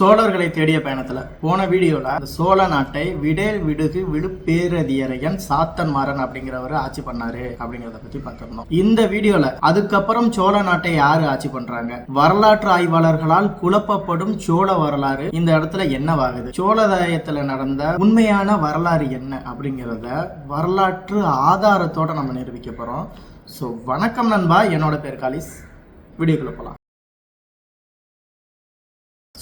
சோழர்களை தேடிய பயணத்துல போன வீடியோல அந்த சோழ நாட்டை விடேல் விடுகு விடுப்பேரதியரையன் சாத்தன் மாறன் அப்படிங்கிறவர் ஆட்சி பண்ணாரு அப்படிங்கறத பத்தி பார்த்துருந்தோம். இந்த வீடியோல அதுக்கப்புறம் சோழ நாட்டை யாரு ஆட்சி பண்றாங்க? வரலாற்று ஆய்வாளர்களால் குழப்பப்படும் சோழ வரலாறு இந்த இடத்துல என்னவாகுது? சோழதாயத்துல நடந்த உண்மையான வரலாறு என்ன அப்படிங்கிறத வரலாற்று ஆதாரத்தோட நம்ம நிரூபிக்க போறோம். ஸோ வணக்கம் நண்பா என்னோட பேர் காலிஸ் வீடியோக்குள்ள போகலாம்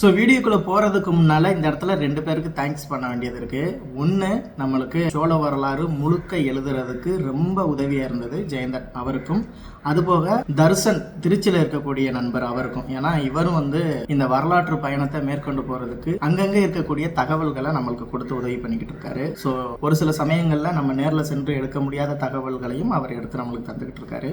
ஸோ வீடியோக்குள்ளே போகிறதுக்கு முன்னால் இந்த இடத்துல ரெண்டு பேருக்கு தேங்க்ஸ் பண்ண வேண்டியது இருக்குது ஒன்று நம்மளுக்கு சோழ வரலாறு முழுக்க எழுதுறதுக்கு ரொம்ப உதவியாக இருந்தது ஜெயந்தன் அவருக்கும். அதுபோக தர்சன் திருச்சியில் இருக்கக்கூடிய நண்பர் அவருக்கும். ஏன்னா இவரும் வந்து இந்த வரலாற்று பயணத்தை மேற்கொண்டு போகிறதுக்கு அங்கங்கே இருக்கக்கூடிய தகவல்களை நம்மளுக்கு கொடுத்து உதவி பண்ணிக்கிட்டு இருக்காரு. ஸோ ஒரு சில சமயங்களில் நம்ம நேரில் சென்று எடுக்க முடியாத தகவல்களையும் அவர் எடுத்து நம்மளுக்கு தந்துக்கிட்டு இருக்காரு.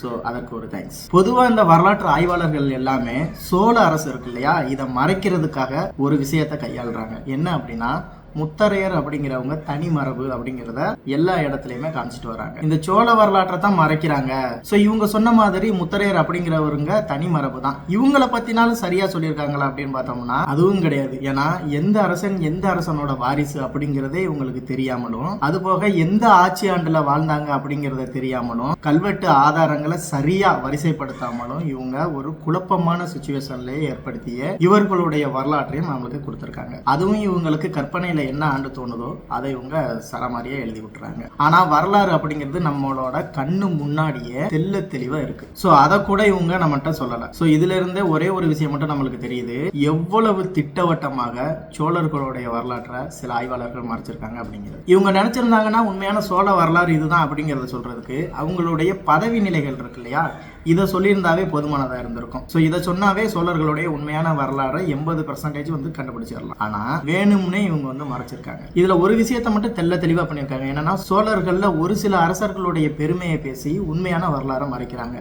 ஸோ அதற்கு ஒரு தேங்க்ஸ் பொதுவாக இந்த வரலாற்று ஆய்வாளர்கள் எல்லாமே சோழ அரசு இருக்கு இல்லையா? இதை மறைக்கிறதுக்காக ஒரு விஷயத்தை கையாளுறாங்க. என்ன அப்படின்னா முத்தரையர் அப்படிங்கிறவங்க தனி மரபு அப்படிங்கிறத எல்லா இடத்துலையுமே காமிச்சிட்டு வராங்க. இந்த சோழ வரலாற்றை தான் மறைக்கிறாங்க. ஸோ இவங்க சொன்ன மாதிரி முத்தரையர் அப்படிங்கிறவருங்க தனி மரபு தான். இவங்களை பத்தினாலும் சரியா சொல்லியிருக்காங்களா அப்படின்னு பார்த்தோம்னா அதுவும் கிடையாது. ஏன்னா எந்த அரசன் எந்த அரசனோட வாரிசு அப்படிங்கிறதே இவங்களுக்கு தெரியாமலும் அதுபோக எந்த ஆட்சி ஆண்டுல வாழ்ந்தாங்க அப்படிங்கிறத தெரியாமலும் கல்வெட்டு ஆதாரங்களை சரியா வரிசைப்படுத்தாமலும் இவங்க ஒரு குழப்பமான சுச்சுவேஷன்ல ஏற்படுத்திய இவர்களுடைய வரலாற்றையும் நம்மளுக்கு கொடுத்திருக்காங்க. அதுவும் இவங்களுக்கு கற்பனையில என்ன ஆண்டு தோணுதோ அதை இவங்க சரமாரியா எழுதி விட்டுறாங்க. ஆனா வரலாறு அப்படிங்கிறது நம்மளோட கண்ணு முன்னாடியே தெல்ல தெளிவா இருக்கு. சோ அதை கூட இவங்க நம்மகிட்ட சொல்லல. சோ இதுல இருந்தே ஒரே ஒரு விஷயம் மட்டும் நம்மளுக்கு தெரியுது. எவ்வளவு திட்டவட்டமாக சோழர்களுடைய வரலாற்றை சில ஆய்வாளர்கள் மறைச்சிருக்காங்க அப்படிங்கிறது. இவங்க நினைச்சிருந்தாங்கன்னா உண்மையான சோழ வரலாறு இதுதான் அப்படிங்கறத சொல்றதுக்கு அவங்களுடைய பதவி நிலைகள் இருக்கு இல்லையா? இதை சொல்லியிருந்தாவே போதுமானதாக இருந்திருக்கும். ஸோ இதை சொன்னாவே சோழர்களுடைய உண்மையான வரலாறை எண்பது பர்சன்டேஜ் வந்து கண்டுபிடிச்சிடலாம். ஆனால் வேணும்னே இவங்க வந்து மறைச்சிருக்காங்க. இதுல ஒரு விஷயத்தை மட்டும் தெல்ல தெளிவா பண்ணியிருக்காங்க. என்னன்னா சோழர்கள்ல ஒரு சில அரசர்களுடைய பெருமையை பேசி உண்மையான வரலாறை மறைக்கிறாங்க.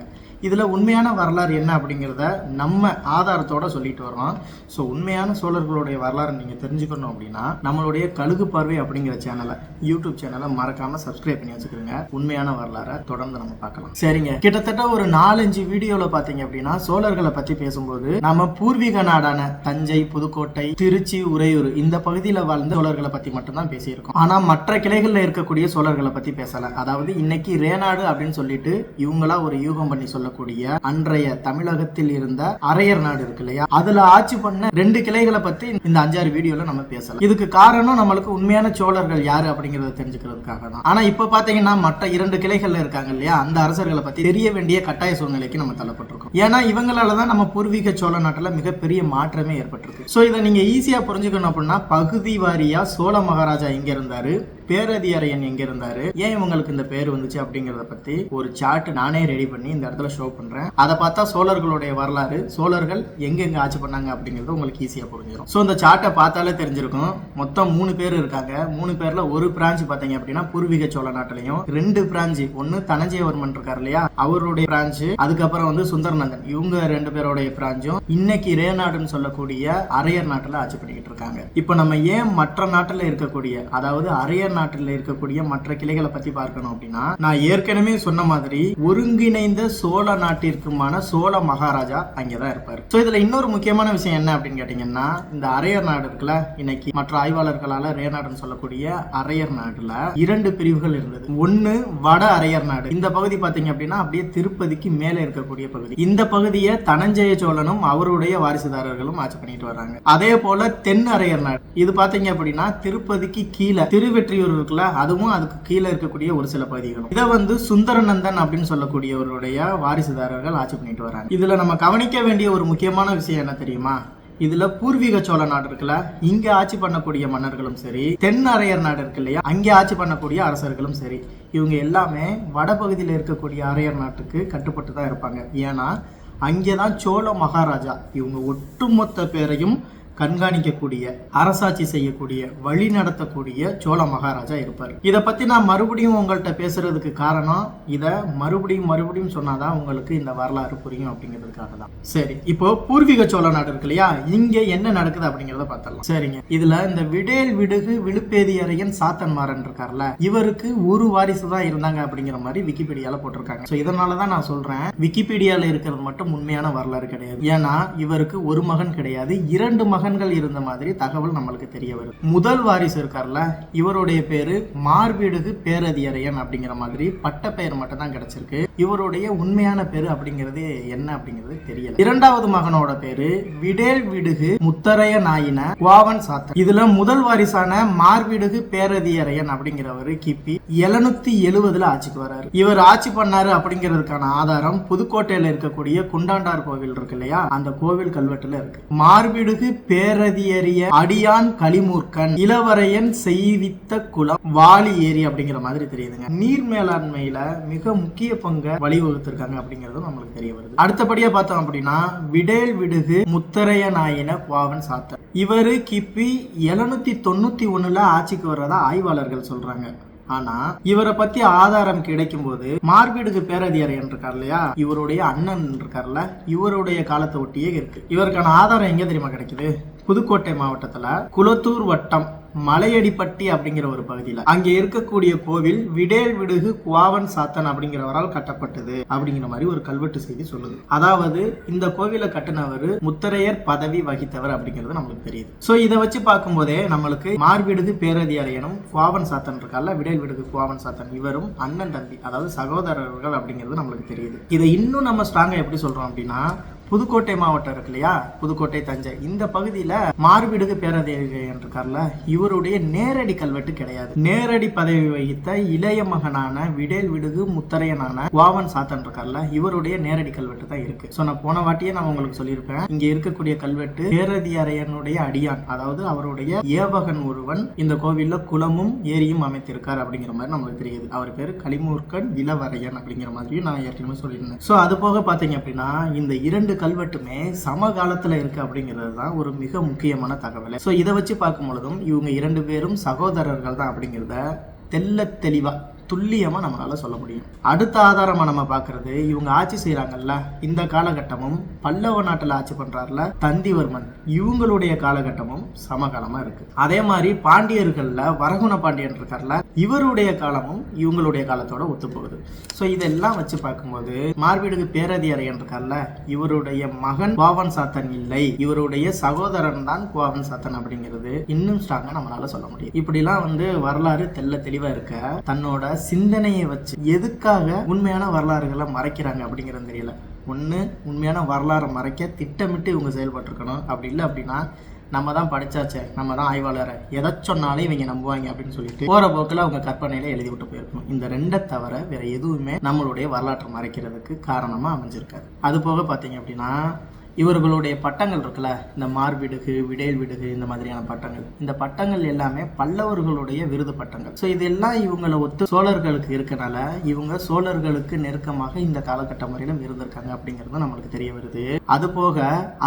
இதில் உண்மையான வரலாறு என்ன அப்படிங்கிறத நம்ம ஆதாரத்தோட சொல்லிட்டு வரோம் ஸோ உண்மையான சோழர்களுடைய வரலாறு நீங்கள் தெரிஞ்சுக்கணும் அப்படின்னா நம்மளுடைய கழுகு பார்வை அப்படிங்கிற சேனலை யூடியூப் சேனலை மறக்காம சப்ஸ்கிரைப் பண்ணி வச்சுக்கோங்க. உண்மையான வரலாறை தொடர்ந்து நம்ம பார்க்கலாம். சரிங்க. கிட்டத்தட்ட ஒரு நாலஞ்சு வீடியோவில் பார்த்தீங்க அப்படின்னா சோழர்களை பற்றி பேசும்போது நம்ம பூர்வீக நாடான தஞ்சை புதுக்கோட்டை திருச்சி உறையூர் இந்த பகுதியில் வாழ்ந்த சோழர்களை பற்றி மட்டும்தான் பேசியிருக்கோம். ஆனால் மற்ற கிளைகளில் இருக்கக்கூடிய சோழர்களை பற்றி பேசலை. அதாவது இன்னைக்கு ரேநாடு அப்படின்னு சொல்லிட்டு இவங்களா ஒரு யூகம் பண்ணி சொல்லக்கூடிய அன்றைய தமிழகத்தில் இருந்த அரையர் நாடு இருக்கு இல்லையா? அதுல ஆட்சி பண்ண ரெண்டு கிளைகளை பத்தி இந்த அஞ்சாறு வீடியோல நம்ம பேசலாம். இதுக்கு காரணம் நம்மளுக்கு உண்மையான சோழர்கள் யாரு அப்படிங்கறத தெரிஞ்சுக்கிறதுக்காக தான். ஆனா இப்ப பாத்தீங்கன்னா மற்ற இரண்டு கிளைகள்ல இருக்காங்க இல்லையா? அந்த அரசர்களை பத்தி தெரிய வேண்டிய கட்டாய சூழ்நிலைக்கு நம்ம தள்ளப்பட்டிருக்கோம். ஏன்னா இவங்களால தான் நம்ம பூர்வீக சோழ நாட்டுல மிகப்பெரிய மாற்றமே ஏற்பட்டிருக்கு. சோ இதை நீங்க ஈஸியா புரிஞ்சுக்கணும் அப்படின்னா பகுதி வாரியா சோழ மகாராஜா எங்க இருந்தாரு. பேரதியரையன் எங்க இருந்தாரு? ஏன் இவங்களுக்கு இந்த பேர் வந்துச்சு அப்படிங்கறத பத்தி ஒரு சார்ட் நானே ரெடி பண்ணி இந்த இடத்துல ஷோ பண்றேன். அதை பார்த்தா சோழர்களுடைய வரலாறு சோழர்கள் எங்க எங்க ஆட்சி பண்ணாங்க அப்படிங்கிறது உங்களுக்கு ஈஸியா புரிஞ்சிடும் சோ இந்த சார்ட்டை பார்த்தாலே தெரிஞ்சிருக்கும். மொத்தம் மூணு பேர் இருக்காங்க. மூணு பேர்ல ஒரு பிரான்ச் பாத்தீங்க அப்படின்னா பூர்வீக சோழ நாட்டிலையும் ரெண்டு பிரான்ச் ஒன்னு தனஞ்சயவர்மன் இருக்காரு இல்லையா? அவருடைய பிரான்ச் அதுக்கப்புறம் வந்து சுந்தரநந்தன். இவங்க ரெண்டு பேருடைய பிரான்ச்சும் இன்னைக்கு ரேநாடுன்னு சொல்லக்கூடிய அரையர் நாட்டுல ஆட்சி பண்ணிக்கிட்டு இருக்காங்க. இப்போ நம்ம ஏன் மற்ற நாட்டுல இருக்கக்கூடிய அதாவது அரையர் நாட்டில் இருக்கக்கூடிய மற்ற கிளைகளை பத்தி பார்க்கணும் அப்படின்னா நான் ஏற்கனவே சொன்ன மாதிரி ஒருங்கிணைந்த சோழ நாட்டிற்குமான சோழ மகாராஜா அங்கேதான் இருப்பாரு. சோ இதுல இன்னொரு முக்கியமான விஷயம் என்ன அப்படின்னு கேட்டீங்கன்னா இந்த அரையர் நாடு இருக்குல்ல இன்னைக்கு மற்ற ஆய்வாளர்களால ரேநாடுன்னு சொல்லக்கூடிய அரையர் நாடுல இரண்டு பிரிவுகள் இருந்தது. ஒன்னு வட அரையர் நாடு. இந்த பகுதி பாத்தீங்க அப்படின்னா அப்படியே திருப்பதிக்கு மேல இருக்கக்கூடிய பகுதி. இந்த பகுதியை தனஞ்சய சோழனும் அவருடைய வாரிசுதாரர்களும் ஆட்சி பண்ணிட்டு வர்றாங்க. அதே போல தென் அரையர் நாடு. இது பாத்தீங்க அப்படின்னா திருப்பதிக்கு கீழே திருவெற்றியூர் இருக்குல்ல அதுவும் அதுக்கு கீழே இருக்கக்கூடிய ஒரு சில பகுதிகளும். இதை வந்து சுந்தரநந்தன் அப்படின்னு சொல்லக்கூடியவருடைய வாரிசுதாரர்கள் ஆட்சி பண்ணிட்டு வராங்க. இதுல நம்ம கவனிக்க வேண்டிய ஒரு முக்கியமான விஷயம் என்ன தெரியுமா? இதுல பூர்வீக சோழ நாடு இருக்குல்ல இங்க ஆட்சி பண்ணக்கூடிய மன்னர்களும் சரி தென் அரையர் நாடு இருக்கு இல்லையா அங்கே ஆட்சி பண்ணக்கூடிய அரசர்களும் சரி இவங்க எல்லாமே வடபகுதியில் இருக்கக்கூடிய அரையர் நாட்டுக்கு கட்டுப்பட்டு தான் இருப்பாங்க. ஏன்னா அங்கேதான் சோழ மகாராஜா இவங்க ஒட்டுமொத்த பேரையும் கண்காணிக்கக்கூடிய அரசாட்சி செய்யக்கூடிய வழி நடத்தக்கூடிய சோழ மகாராஜா இருப்பார். இதை பத்தி நான் மறுபடியும் உங்கள்கிட்ட பேசுறதுக்கு காரணம் இதை மறுபடியும் மறுபடியும் சொன்னாதான் உங்களுக்கு இந்த வரலாறு புரியும் அப்படிங்கிறதுக்காக தான். சரி இப்போ பூர்வீக சோழ நாடு இருக்கு இல்லையா? இங்க என்ன நடக்குது அப்படிங்கிறத பார்த்தலாம் சரிங்க. இதுல இந்த விடேல் விடுகு விழுப்பேதி அறையன் சாத்தன்மாறன் இருக்கார்ல இவருக்கு ஒரு வாரிசு தான் இருந்தாங்க அப்படிங்கிற மாதிரி விக்கிபீடியால போட்டிருக்காங்க. ஸோ இதனால தான் நான் சொல்றேன் விக்கிபீடியால இருக்கிறது மட்டும் உண்மையான வரலாறு கிடையாது. ஏன்னா இவருக்கு ஒரு மகன் கிடையாது இரண்டு மகன் மகன்கள் இருந்த மாதிரி தகவல் நம்மளுக்கு தெரிய வருது. முதல் வாரிசு இருக்கார்ல இவருடைய பேரு மார்பீடுகு பேரதியரையன் அப்படிங்கிற மாதிரி பட்ட பெயர் மட்டும் தான் கிடைச்சிருக்கு. இவருடைய உண்மையான பேரு அப்படிங்கிறது என்ன அப்படிங்கிறது தெரியல. இரண்டாவது மகனோட பேரு விடேல் விடுகு முத்தரைய நாயின குவாவன் சாத்தன் இதுல முதல் வாரிசான மார்விடுகு பேரதியரையன் அப்படிங்கிறவர் கிபி எழுநூத்தி எழுவதுல ஆட்சிக்கு வராரு. இவர் ஆட்சி பண்ணாரு அப்படிங்கிறதுக்கான ஆதாரம் புதுக்கோட்டையில இருக்கக்கூடிய குண்டாண்டார் கோவில் இருக்கு இல்லையா? அந்த கோவில் கல்வெட்டுல இருக்கு. மார்பிடுகு பேரதியரிய அடியான் களிமூர்க்கன் இளவரையன் செய்வித்த குளம் வாலி ஏரி அப்படிங்கிற மாதிரி தெரியுதுங்க. நீர் மேலாண்மையில மிக முக்கிய பங்கு வழிவகுத்திருக்காங்க அப்படிங்கிறது நம்மளுக்கு தெரிய வருது. அடுத்தபடியா பார்த்தோம் அப்படின்னா விடேல் விடுகு முத்தரைய நாயின பாவன் சாத்தன் இவரு கிபி எழுநூத்தி தொண்ணூத்தி ஒண்ணுல ஆட்சிக்கு வர்றதா ஆய்வாளர்கள் சொல்றாங்க. ஆனா இவரை பத்தி ஆதாரம் கிடைக்கும் போது மார்பீடுக்கு பேரதிகாரியன் இருக்கார் இல்லையா? இவருடைய அண்ணன் இருக்கார்ல இவருடைய காலத்தை ஒட்டியே இருக்கு. இவருக்கான ஆதாரம் எங்க தெரியுமா கிடைக்குது? புதுக்கோட்டை மாவட்டத்துல குளத்தூர் வட்டம் மலையடிப்பட்டி அப்படிங்கிற ஒரு பகுதியில. அங்க இருக்கக்கூடிய கோவில் விடேல் விடுகு குவாவன் சாத்தன் அப்படிங்கிறவரால் கட்டப்பட்டது அப்படிங்கிற மாதிரி ஒரு கல்வெட்டு செய்தி சொல்லுது. அதாவது இந்த கோவிலை கட்டினவர் முத்தரையர் பதவி வகித்தவர் அப்படிங்கிறது நம்மளுக்கு தெரியுது. சோ இதை வச்சு பார்க்கும்போதே நம்மளுக்கு மார்விடுகு பேரதியாரையனும் குவாவன் சாத்தன் இருக்கால விடேல் விடுகு குவாவன் சாத்தன் இவரும் அண்ணன் தம்பி அதாவது சகோதரர்கள் அப்படிங்கிறது நம்மளுக்கு தெரியுது. இதை இன்னும் நம்ம ஸ்ட்ராங்கா எப்படி சொல்றோம் அப்படின்னா புதுக்கோட்டை மாவட்டம் இருக்கு இல்லையா? புதுக்கோட்டை தஞ்சை. இந்த பகுதியில மார்பிடுகு பேரதிகாரியன் இருக்கார்ல இவருடைய நேரடி கல்வெட்டு கிடையாது. நேரடி பதவி வகித்த இளைய மகனான விடேல் விடுகு முத்தரையனான வாவன் சாத்தன் இருக்கார்ல இவருடைய நேரடி கல்வெட்டு தான் இருக்கு. சோ நான் போன வாட்டியே நான் உங்களுக்கு சொல்லியிருப்பேன். இங்க இருக்கக்கூடிய கல்வெட்டு பேரதியாரையனுடைய அடியான் அதாவது அவருடைய ஏவகன் ஒருவன் இந்த கோவில்ல குளமும் ஏரியும் அமைத்திருக்கார் அப்படிங்கிற மாதிரி நம்மளுக்கு தெரியுது. அவர் பேரு களிமூர்க்கன் இளவரையன் அப்படிங்கிற மாதிரியும் நான் ஏற்கனவே சொல்லியிருந்தேன். சோ அது போக பாத்தீங்க அப்படின்னா இந்த இரண்டு கல்வெட்டுமே சமகாலத்தில் இருக்கு அப்படிங்கிறது தான் ஒரு மிக முக்கியமான தகவல். ஸோ இதை வச்சு பார்க்கும் பொழுதும் இவங்க இரண்டு பேரும் சகோதரர்கள் தான் அப்படிங்கிறத தெல்ல தெளிவா துல்லியமாக நம்மளால் சொல்ல முடியும். அடுத்த ஆதாரமாக நம்ம பார்க்குறது இவங்க ஆட்சி செய்கிறாங்கல்ல இந்த காலகட்டமும் பல்லவ நாட்டில் ஆட்சி பண்ணுறாருல தந்திவர்மன். இவங்களுடைய காலகட்டமும் சமகாலமாக இருக்குது அதே மாதிரி பாண்டியர்களில் வரகுண பாண்டியன் இருக்கார்ல இவருடைய காலமும் இவங்களுடைய காலத்தோட ஒத்துப்போகுது. ஸோ இதெல்லாம் வச்சு பார்க்கும்போது மார்பீடுக்கு பேரதியரையன் இருக்கார்ல இவருடைய மகன் கோவன் சாத்தன் இல்லை. இவருடைய சகோதரன் தான் கோவன் சாத்தன் அப்படிங்கிறது இன்னும் ஸ்ட்ராங்காக நம்மளால சொல்ல முடியும். இப்படிலாம் வந்து வரலாறு தெல்ல தெளிவாக இருக்க தன்னோட சிந்தனையை வச்சு எதுக்காக உண்மையான வரலாறுகளை மறைக்கிறாங்க அப்படிங்கிறது தெரியல. ஒன்று உண்மையான வரலாறை மறைக்க திட்டமிட்டு இவங்க செயல்பட்டுருக்கணும். அப்படி இல்லை அப்படின்னா நம்ம தான் படிச்சாச்சே நம்ம தான் ஆய்வாளரை எதை சொன்னாலும் இவங்க நம்புவாங்க அப்படின்னு சொல்லிட்டு போகிற போக்கில் அவங்க கற்பனையில் எழுதி விட்டு போயிருக்கணும். இந்த ரெண்டை தவிர வேறு எதுவுமே நம்மளுடைய வரலாற்றை மறைக்கிறதுக்கு காரணமாக அமைஞ்சிருக்காது. அது போக பார்த்தீங்க அப்படின்னா இவர்களுடைய பட்டங்கள் இருக்குல்ல இந்த மார்பிடுகு விடேல் விடுகு இந்த மாதிரியான பட்டங்கள். இந்த பட்டங்கள் எல்லாமே பல்லவர்களுடைய விருது பட்டங்கள். ஸோ இதெல்லாம் இவங்களை ஒத்து சோழர்களுக்கு இருக்கனால இவங்க சோழர்களுக்கு நெருக்கமாக இந்த காலகட்ட முறையிலும் இருந்திருக்காங்க அப்படிங்கிறது நம்மளுக்கு தெரிய வருது. அது போக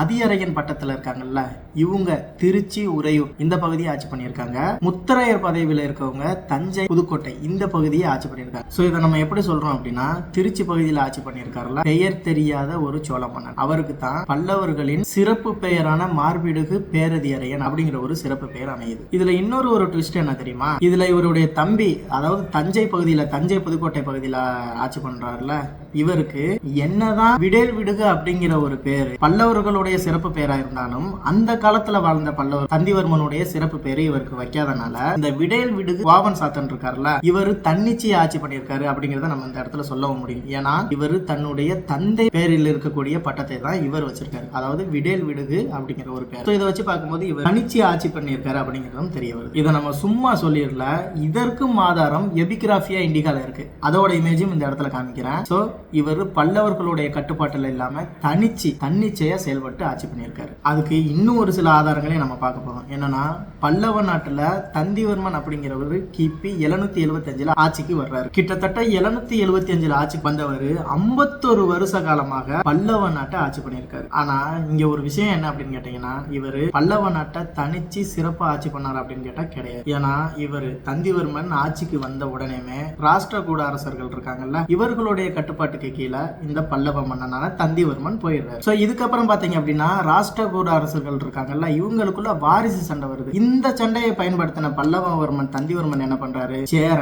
அதியரையன் பட்டத்துல இருக்காங்கல்ல இவங்க திருச்சி உறையூர் இந்த பகுதியை ஆட்சி பண்ணியிருக்காங்க. முத்தரையர் பதவியில் இருக்கவங்க தஞ்சை புதுக்கோட்டை இந்த பகுதியை ஆட்சி பண்ணியிருக்காங்க. ஸோ இதை நம்ம எப்படி சொல்றோம் அப்படின்னா திருச்சி பகுதியில் ஆட்சி பண்ணியிருக்காருல பெயர் தெரியாத ஒரு சோழ மன்னன். அவருக்கு தான் பல்லவர்களின் சிறப்பு பெயரான மார்பிடுகு பேரதியரையன் அப்படிங்கிற ஒரு சிறப்பு பெயர் அமையுது. இதுல இன்னொரு ஒரு ட்விஸ்ட் என்ன தெரியுமா? இதுல இவருடைய தம்பி அதாவது தஞ்சை பகுதியில தஞ்சை புதுக்கோட்டை பகுதியில ஆட்சி பண்றாருல இவருக்கு என்னதான் விடேல் விடுகு அப்படிங்கிற ஒரு பேரு பல்லவர்களுடைய சிறப்பு பெயரா இருந்தாலும் அந்த காலத்துல வாழ்ந்த பல்லவர் தந்திவர்மனுடைய சிறப்பு பேரு இவருக்கு வைக்காதனால இந்த விடேல் விடுகு வாவன் சாத்தன் இருக்காருல்ல இவரு தன்னிச்சையை ஆட்சி பண்ணியிருக்காரு அப்படிங்கறத நம்ம இந்த இடத்துல சொல்லவும் முடியும். ஏன்னா இவர் தன்னுடைய தந்தை பேரில் இருக்கக்கூடிய பட்டத்தை தான் இவர் வச்சிருக்காரு. அதாவது விடேல் விடுகு அப்படிங்கிற ஒரு பேர். இதை வச்சு பார்க்கும்போது இவர் தனிச்சு ஆட்சி பண்ணியிருக்காரு அப்படிங்கிறதும் தெரிய வருது. இதை நம்ம சும்மா சொல்லிடல. இதற்கும் ஆதாரம் எபிகிராஃபியா இண்டிகால இருக்கு. அதோட இமேஜும் இந்த இடத்துல காமிக்கிறேன். ஸோ இவர் பல்லவர்களுடைய கட்டுப்பாட்டில் இல்லாம தனிச்சு தன்னிச்சையா செயல்பட்டு ஆட்சி பண்ணியிருக்காரு. அதுக்கு இன்னும் ஒரு சில ஆதாரங்களையும் நம்ம பார்க்க போறோம். என்னன்னா பல்லவ நாட்டுல தந்திவர்மன் அப்படிங்கிறவர் கிபி எழுநூத்தி எழுபத்தி அஞ்சுல ஆட்சிக்கு வர்றாரு. கிட்டத்தட்ட எழுநூத்தி எழுபத்தி அஞ்சுல ஆட்சி வந்தவர் ஐம்பத்தொரு வருஷ காலமாக பல்லவ நாட்டை ஆட்சி பண்ணியிருக்காரு. ஆனா இங்க ஒரு விஷயம் என்ன அப்படின்னு கேட்டீங்கன்னா இவர் பல்லவ நாட்டை தனிச்சு சிறப்பாக ஆட்சி பண்ணார் அப்படின்னு கேட்டா கிடையாது. ஏன்னா இவர் தந்திவர்மன் ஆட்சிக்கு வந்த உடனேமே ராஷ்டிரகூட அரசர்கள் இருக்காங்கல்ல இவர்களுடைய கட்டுப்பாட்டுக்கு கீழே இந்த பல்லவ மன்னனான தந்திவர்மன் போயிடுறாரு. சோ இதுக்கப்புறம் பாத்தீங்க அப்படின்னா ராஷ்டிரகூட அரசர்கள் இருக்காங்கல்ல இவங்களுக்குள்ள வாரிசு சண்டை வருது. இந்த சண்டையை பயன்படுத்தின பல்லவவர்மன் தந்திவர்மன் என்ன பண்றாரு? சேர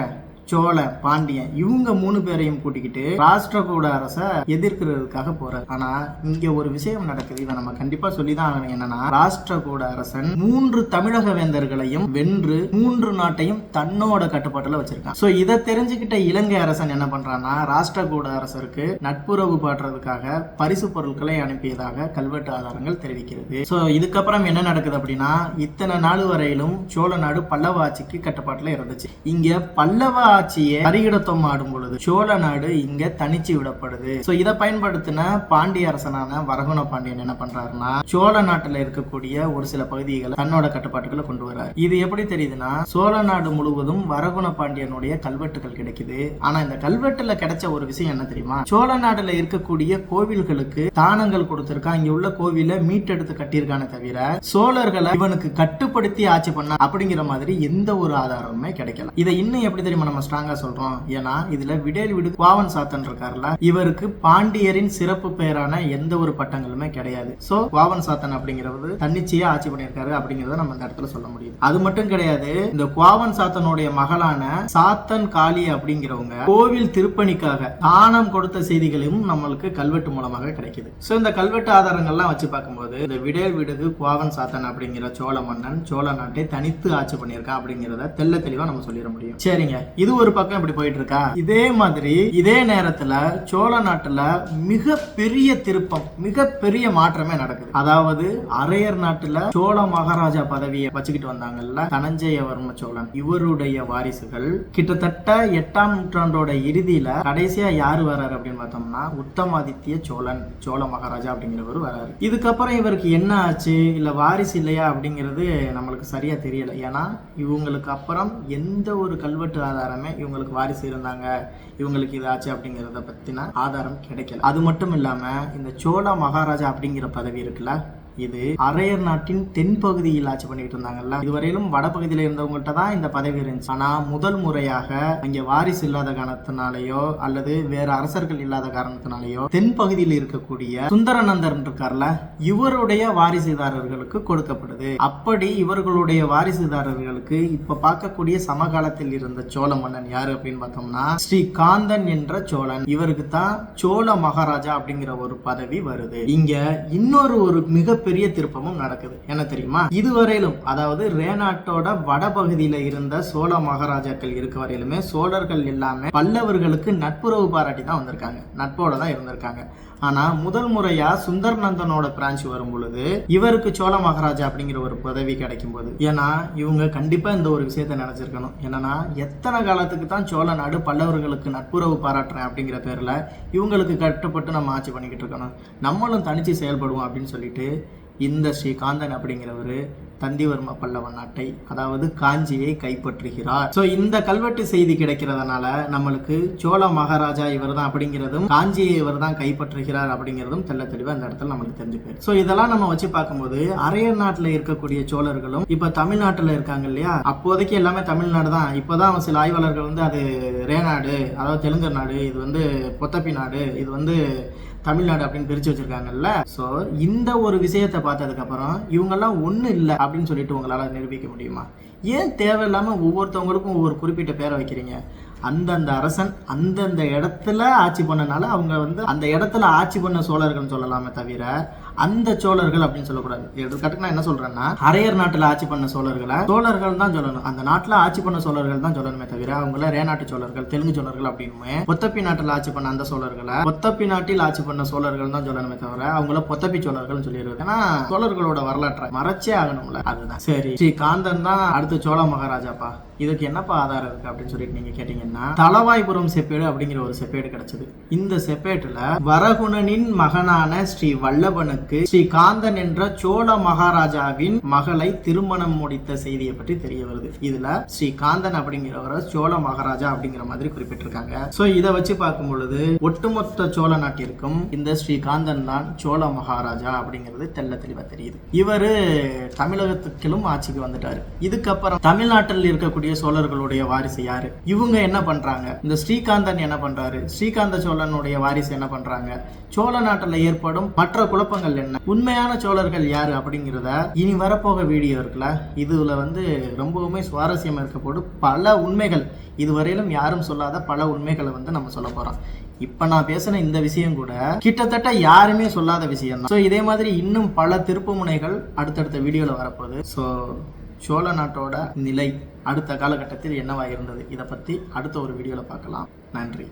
சோழ பாண்டியன் இவங்க மூணு பேரையும் கூட்டிக்கிட்டு ராஷ்டிரகூட அரசை எதிர்க்கிறதுக்காக போறாரு. ஆனா இங்க ஒரு விஷயம் நடக்குது. இதை நம்ம கண்டிப்பா சொல்லிதான் ஆகணும். என்னன்னா ராஷ்டிரகூட அரசன் மூன்று தமிழக வேந்தர்களையும் வென்று மூன்று நாட்டையும் தன்னோட கட்டுப்பாட்டுல வச்சிருக்கான். சோ இதை தெரிஞ்சுக்கிட்ட இலங்கை அரசன் என்ன பண்றான்னா ராஷ்டிரகூட அரசருக்கு நட்புறவு பாடுறதுக்காக பரிசு பொருட்களை அனுப்பியதாக கல்வெட்டு ஆதாரங்கள் தெரிவிக்கிறது. சோ இதுக்கப்புறம் என்ன நடக்குது அப்படின்னா இத்தனை நாள் வரையிலும் சோழ நாடு பல்லவ ஆட்சிக்கு கட்டுப்பாட்டுல இருந்துச்சு. இங்க பல்லவ ஆட்சியை பரிகிடத்தம் ஆடும் பொழுது சோழ நாடு இங்க தனிச்சு விடப்படுது. சோ இதை பயன்படுத்தின பாண்டிய அரசனான வரகுண பாண்டியன் என்ன பண்றாருன்னா சோழ நாட்டுல இருக்கக்கூடிய ஒரு சில பகுதிகளை தன்னோட கட்டுப்பாட்டுக்குள்ள கொண்டு வர்றாரு இது எப்படி தெரியுதுன்னா சோழ நாடு முழுவதும் வரகுண பாண்டியனுடைய கல்வெட்டுகள் கிடைக்குது. ஆனா இந்த கல்வெட்டுல கிடைச்ச ஒரு விஷயம் என்ன தெரியுமா? சோழ நாடுல இருக்கக்கூடிய கோவில்களுக்கு தானங்கள் கொடுத்திருக்கான் இங்க உள்ள கோவில மீட்டெடுத்து கட்டியிருக்கான தவிர சோழர்களை இவனுக்கு கட்டுப்படுத்தி ஆட்சி பண்ண அப்படிங்கிற மாதிரி எந்த ஒரு ஆதாரமுமே கிடைக்கல. இதை இன்னும் எப்படி தெரியுமா நம்ம ஸ்ட்ராங்கா சொல்றோம். ஏன்னா இதுல விடேல் விடு வாவன் சாத்தன் இருக்கார்ல இவருக்கு பாண்டியரின் சிறப்பு பெயரான எந்த ஒரு பட்டங்களுமே கிடையாது. சோ வாவன் சாத்தன் அப்படிங்கிறது தன்னிச்சையா ஆட்சி பண்ணியிருக்காரு அப்படிங்கறத நம்ம இந்த இடத்துல சொல்ல முடியும். அது மட்டும் கிடையாது இந்த குவாவன் சாத்தனுடைய மகளான சாத்தன் காளி அப்படிங்கிறவங்க கோவில் திருப்பணிக்காக தானம் கொடுத்த செய்திகளும் நம்மளுக்கு கல்வெட்டு மூலமாக கிடைக்குது. சோ இந்த கல்வெட்டு ஆதாரங்கள்லாம் வச்சு பார்க்கும்போது இந்த விடேல் விடுகு குவாவன் சாத்தன் அப்படிங்கிற சோழ மன்னன் சோழ நாட்டை தனித்து ஆட்சி பண்ணியிருக்கான் அப்படிங்கிறத தெள்ள தெளிவா நம்ம சொல்லிட முடியும். சரிங்க. இது ஒரு பக்கம் இப்படி போயிட்டு இருக்கா இதே மாதிரி இதே நேரத்துல சோழ நாட்டுல மிக பெரிய திருப்பம் மிக பெரிய மாற்றமே நடக்குது. அதாவது அரையர் நாட்டுல சோழ மகாராஜா பதவியை வச்சுக்கிட்டு வந்தாங்கல்ல தனஞ்சயவர்ம சோழன். இவருடைய வாரிசுகள் கிட்டத்தட்ட எட்டாம் நூற்றாண்டோட இறுதியில கடைசியா யாரு வராரு அப்படின்னு பார்த்தோம்னா உத்தமாதித்ய சோழன் சோழ மகாராஜா அப்படிங்கிறவர் வராரு இதுக்கப்புறம் இவருக்கு என்ன ஆச்சு? இல்ல வாரிசு இல்லையா அப்படிங்கிறது நம்மளுக்கு சரியா தெரியல. ஏன்னா இவங்களுக்கு அப்புறம் எந்த ஒரு கல்வெட்டு ஆதாரமே இவங்களுக்கு வாரிசு இருந்தாங்க இவங்களுக்கு இதாச்சு அப்படிங்கிறத பத்தின ஆதாரம் கிடைக்கல. அது மட்டும் இல்லாம இந்த சோழா மகாராஜா அப்படிங்கிற பதவி இருக்குல்ல இது அரையர் நாட்டின் தென்பகுதியில் ஆட்சி பண்ணிட்டு இருந்தாங்கல்ல. இதுவரையிலும் வடபகுதியில இருந்தவங்கள்ட்ட தான் இந்த பதவி இருந்துச்சு. ஆனா முதல் முறையாக அங்க வாரிசு இல்லாத காரணத்தினாலேயோ அல்லது வேற அரசர்கள் இல்லாத காரணத்தினாலேயோ தென்பகுதியில் இருக்கக்கூடிய சுந்தரநந்தர் இருக்கார்ல இவருடைய வாரிசுதாரர்களுக்கு கொடுக்கப்படுது. அப்படி இவர்களுடைய வாரிசுதாரர்களுக்கு இப்ப பார்க்கக்கூடிய சமகாலத்தில் இருந்த சோழ மன்னன் யாரு அப்படின்னு பார்த்தோம்னா ஸ்ரீ காந்தன் என்ற சோழன். இவருக்கு தான் சோழ மகாராஜா அப்படிங்கிற ஒரு பதவி வருது. இங்க இன்னொரு ஒரு மிக மிகப்பெரிய திருப்பமும் நடக்குது. என்ன தெரியுமா? இதுவரையிலும் அதாவது ரேநாட்டோட வடபகுதியில இருந்த சோழ மகாராஜாக்கள் இருக்க வரையிலுமே சோழர்கள் எல்லாமே பல்லவர்களுக்கு நட்புறவு பாராட்டி தான் வந்திருக்காங்க. நட்போட தான் இருந்திருக்காங்க. ஆனா முதல் முறையா சுந்தர் நந்தனோட பிரான்ச் வரும் பொழுது இவருக்கு சோழ மகாராஜா அப்படிங்கிற ஒரு பதவி கிடைக்கும் போது. ஏன்னா இவங்க கண்டிப்பா இந்த ஒரு விஷயத்த நினைச்சிருக்கணும். என்னன்னா எத்தனை காலத்துக்கு தான் சோழ நாடு பல்லவர்களுக்கு நட்புறவு பாராட்டுறேன் அப்படிங்கிற பேர்ல இவங்களுக்கு கட்டுப்பட்டு நம்ம ஆட்சி பண்ணிக்கிட்டு இருக்கணும். நம்மளும் தனிச்சு செயல்படுவோம் அப்படின்னு சொல்லிட்டு இந்த ஸ்ரீ காந்தன் அப்படிங்கிறவர் தந்திவர்ம பல்லவ நாட்டை அதாவது காஞ்சியை கைப்பற்றுகிறார். ஸோ இந்த கல்வெட்டு செய்தி கிடைக்கிறதுனால நம்மளுக்கு சோழ மகாராஜா இவர் தான் அப்படிங்கிறதும் காஞ்சியை இவர் தான் கைப்பற்றுகிறார் அப்படிங்கிறதும் தெள்ள தெளிவாக இந்த இடத்துல நம்மளுக்கு தெரிஞ்சு போயிடும் ஸோ இதெல்லாம் நம்ம வச்சு பார்க்கும்போது அரையர் நாட்டில் இருக்கக்கூடிய சோழர்களும் இப்போ தமிழ்நாட்டில் இருக்காங்க இல்லையா? அப்போதைக்கு எல்லாமே தமிழ்நாடு தான். இப்போதான் சில ஆய்வாளர்கள் வந்து அது ரேநாடு அதாவது தெலுங்கு நாடு இது வந்து பொத்தப்பி நாடு இது வந்து தமிழ்நாடு அப்படின்னு பிரிச்சு வச்சிருக்காங்கல்ல. ஸோ இந்த ஒரு விஷயத்தை பார்த்ததுக்கப்புறம் இவங்கெல்லாம் ஒன்றும் இல்லை அப்படின்னு சொல்லிட்டு உங்களால் நிரூபிக்க முடியுமா? ஏன் தேவையில்லாமல் ஒவ்வொருத்தவங்களுக்கும் ஒவ்வொரு குறிப்பிட்ட பேரை வைக்கிறீங்க? அந்தந்த அரசன் அந்தந்த இடத்துல ஆட்சி பண்ணனால அவங்க வந்து அந்த இடத்துல ஆட்சி பண்ண சோழர்கள்னு சொல்லலாமே தவிர அந்த சோழர்கள் அப்படின்னு சொல்லக்கூடாது. எடுத்துக்காட்டுக்கு நான் என்ன சொல்றேன்னா அரையர் நாட்டுல ஆட்சி பண்ண சோழர்களை சோழர்கள் தான் சொல்லணும். அந்த நாட்டுல ஆட்சி பண்ண சோழர்கள் தான் சொல்லணுமே தவிர அவங்கள ரேநாட்டு சோழர்கள் தெலுங்கு சோழர்கள் அப்படின்னு பொத்தப்பி நாட்டில் ஆட்சி பண்ண அந்த சோழர்களை பொத்தப்பி நாட்டில் ஆட்சி பண்ண சோழர்கள் தான் சொல்லணுமே தவிர அவங்கள பொத்தப்பி சோழர்கள் சொல்லிடுறது ஏன்னா சோழர்களோட வரலாற்றை மறைச்சே ஆகணும்ல. அதுதான். சரி. ஸ்ரீ காந்தன் தான் அடுத்து சோழ மகாராஜாப்பா. இதுக்கு என்னப்பா ஆதாரம் இருக்கு அப்படின்னு சொல்லிட்டு நீங்க கேட்டீங்கன்னா தலவாய்புரம் செப்பேடு அப்படிங்கிற ஒரு செப்பேடு கிடைச்சது. இந்த செப்பேட்டுல வரகுணனின் மகனான ஸ்ரீ வல்லபனுக்கு ஸ்ரீ காந்தன் என்ற சோழ மகாராஜாவின் மகளை திருமணம் முடித்த செய்தியை பற்றி தெரிய வருது. இதுல ஸ்ரீ காந்தன் அப்படிங்கிறவரை சோழ மகாராஜா அப்படிங்கிற மாதிரி குறிப்பிட்டிருக்காங்க. சோ இதை வச்சு பார்க்கும் பொழுது ஒட்டுமொத்த சோழ நாட்டிற்கும் இந்த ஸ்ரீ காந்தன் தான் சோழ மகாராஜா அப்படிங்கிறது தெல்ல தெளிவா தெரியுது. இவரு தமிழகத்துக்கிலும் ஆட்சிக்கு வந்துட்டாரு. இதுக்கப்புறம் தமிழ்நாட்டில் இருக்கக்கூடிய இருக்கக்கூடிய சோழர்களுடைய வாரிசு யாரு? இவங்க என்ன பண்றாங்க? இந்த ஸ்ரீகாந்தன் என்ன பண்றாரு? ஸ்ரீகாந்த சோழனுடைய வாரிசு என்ன பண்றாங்க? சோழ நாட்டில் ஏற்படும் மற்ற குழப்பங்கள் என்ன? உண்மையான சோழர்கள் யாரு அப்படிங்கிறத இனி வரப்போக வீடியோ இருக்குல்ல? இதுல வந்து ரொம்பவுமே சுவாரஸ்யம் இருக்கப்படும் பல உண்மைகள். இதுவரையிலும் யாரும் சொல்லாத பல உண்மைகளை வந்து நம்ம சொல்ல போறோம். இப்ப நான் பேசின இந்த விஷயம் கூட கிட்டத்தட்ட யாருமே சொல்லாத விஷயம் தான் ஸோ இதே மாதிரி இன்னும் பல திருப்பு முனைகள் அடுத்தடுத்த வீடியோவில் வரப்போகுது. ஸோ சோழ நாட்டோட நிலை அடுத்த காலகட்டத்தில் என்னவாக இருந்தது இதை பற்றி அடுத்த ஒரு வீடியோவில் பார்க்கலாம். நன்றி.